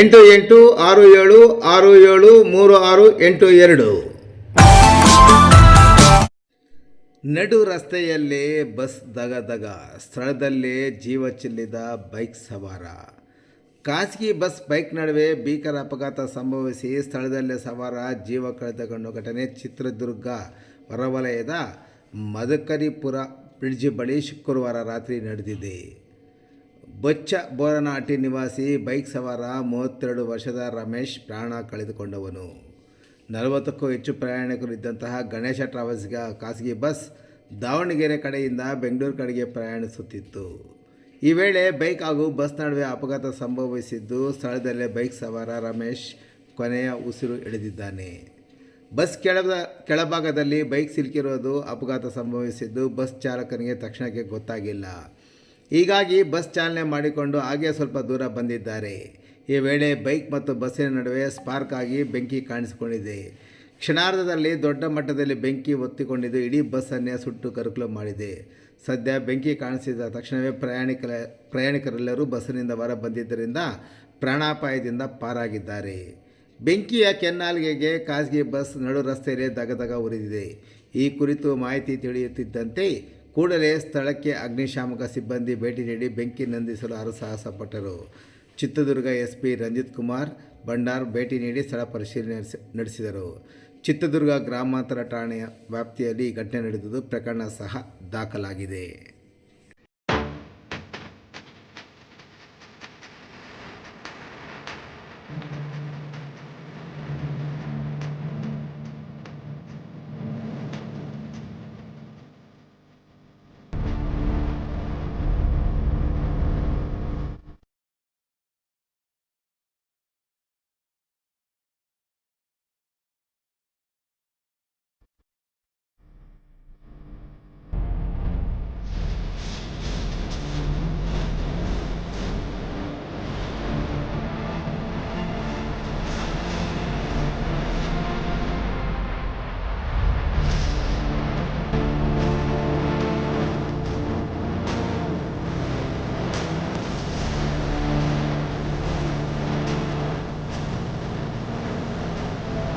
ಎಂಟು ಎಂಟು ಆರು ಏಳು ಆರು ಏಳು ಮೂರು ಆರು ಎಂಟು ಎರಡು. ನಡು ರಸ್ತೆಯಲ್ಲೇ ಬಸ್ ದಗ ದಗ, ಸ್ಥಳದಲ್ಲೇ ಜೀವ ಚೆಲ್ಲಿದ ಬೈಕ್ ಸವಾರ. ಖಾಸಗಿ ಬಸ್ ಬೈಕ್ ನಡುವೆ ಭೀಕರ ಅಪಘಾತ ಸಂಭವಿಸಿ ಸ್ಥಳದಲ್ಲೇ ಸವಾರ, ಜೀವ ಕಳೆದುಕೊಂಡ ಘಟನೆ ಚಿತ್ರದುರ್ಗ ಹೊರವಲಯದ ಮದಕರಿಪುರ ಬ್ರಿಡ್ಜ್ ಬಳಿ ಶುಕ್ರವಾರ ರಾತ್ರಿ ನಡೆದಿದೆ. ಬೊಚ್ಚ ಬೋರನಾಟಿ ನಿವಾಸಿ ಬೈಕ್ ಸವಾರ ಮೂವತ್ತೆರಡು ವರ್ಷದ ರಮೇಶ್ ಪ್ರಾಣ ಕಳೆದುಕೊಂಡವನು. ನಲವತ್ತಕ್ಕೂ ಹೆಚ್ಚು ಪ್ರಯಾಣಿಕರು ಇದ್ದಂತಹ ಗಣೇಶ ಟ್ರಾವೆಲ್ಸ್ಗೆ ಖಾಸಗಿ ಬಸ್ ದಾವಣಗೆರೆ ಕಡೆಯಿಂದ ಬೆಂಗಳೂರು ಕಡೆಗೆ ಪ್ರಯಾಣಿಸುತ್ತಿತ್ತು. ಈ ವೇಳೆ ಬೈಕ್ ಹಾಗೂ ಬಸ್ ನಡುವೆ ಅಪಘಾತ ಸಂಭವಿಸಿದ್ದು ಸ್ಥಳದಲ್ಲೇ ಬೈಕ್ ಸವಾರ ರಮೇಶ್ ಕೊನೆಯ ಉಸಿರು ಎಳೆದಿದ್ದಾನೆ ಬಸ್ ಕೆಳದ ಕೆಳಭಾಗದಲ್ಲಿ ಬೈಕ್ ಸಿಲುಕಿರೋದು ಅಪಘಾತ ಸಂಭವಿಸಿದ್ದು ಬಸ್ ಚಾಲಕನಿಗೆ ತಕ್ಷಣಕ್ಕೆ ಗೊತ್ತಾಗಿಲ್ಲ. ಹೀಗಾಗಿ ಬಸ್ ಚಾಲನೆ ಮಾಡಿಕೊಂಡು ಹಾಗೆ ಸ್ವಲ್ಪ ದೂರ ಬಂದಿದ್ದಾರೆ. ಈ ವೇಳೆ ಬೈಕ್ ಮತ್ತು ಬಸ್ಸಿನ ನಡುವೆ ಸ್ಪಾರ್ಕ್ ಆಗಿ ಬೆಂಕಿ ಕಾಣಿಸಿಕೊಂಡಿದೆ. ಕ್ಷಣಾರ್ಧದಲ್ಲಿ ದೊಡ್ಡ ಮಟ್ಟದಲ್ಲಿ ಬೆಂಕಿ ಒತ್ತಿಕೊಂಡಿದ್ದು ಇಡೀ ಬಸ್ಸನ್ನೇ ಸುಟ್ಟು ಕರುಕಲು ಮಾಡಿದೆ. ಸದ್ಯ ಬೆಂಕಿ ಕಾಣಿಸಿದ ತಕ್ಷಣವೇ ಪ್ರಯಾಣಿಕರ ಪ್ರಯಾಣಿಕರೆಲ್ಲರೂ ಬಸ್ಸಿನಿಂದ ಹೊರ ಬಂದಿದ್ದರಿಂದ ಪ್ರಾಣಾಪಾಯದಿಂದ ಪಾರಾಗಿದ್ದಾರೆ. ಬೆಂಕಿಯ ಕೆನ್ನಾಲ್ಗೆಗೆ ಖಾಸಗಿ ಬಸ್ ನಡು ರಸ್ತೆಯಲ್ಲಿ ದಗದಗ ಉರಿದಿದೆ. ಈ ಕುರಿತು ಮಾಹಿತಿ ತಿಳಿಯುತ್ತಿದ್ದಂತೆ ಕೂಡಲೇ ಸ್ಥಳಕ್ಕೆ ಅಗ್ನಿಶಾಮಕ ಸಿಬ್ಬಂದಿ ಭೇಟಿ ನೀಡಿ ಬೆಂಕಿ ನಂದಿಸಲು ಹರಸಾಹಸ ಪಟ್ಟರು ಚಿತ್ರದುರ್ಗ ಎಸ್ ಪಿ ರಂಜಿತ್ ಕುಮಾರ್, ಭಂಡಾರ್ ಭೇಟಿ ನೀಡಿ ಸ್ಥಳ ಪರಿಶೀಲನೆ ನಡೆಸಿದರು. ಚಿತ್ರದುರ್ಗ ಗ್ರಾಮಾಂತರ ಠಾಣೆಯ ವ್ಯಾಪ್ತಿಯಲ್ಲಿ ಘಟನೆ ನಡೆದಿದ್ದು ಪ್ರಕರಣ ಸಹ ದಾಖಲಾಗಿದೆ.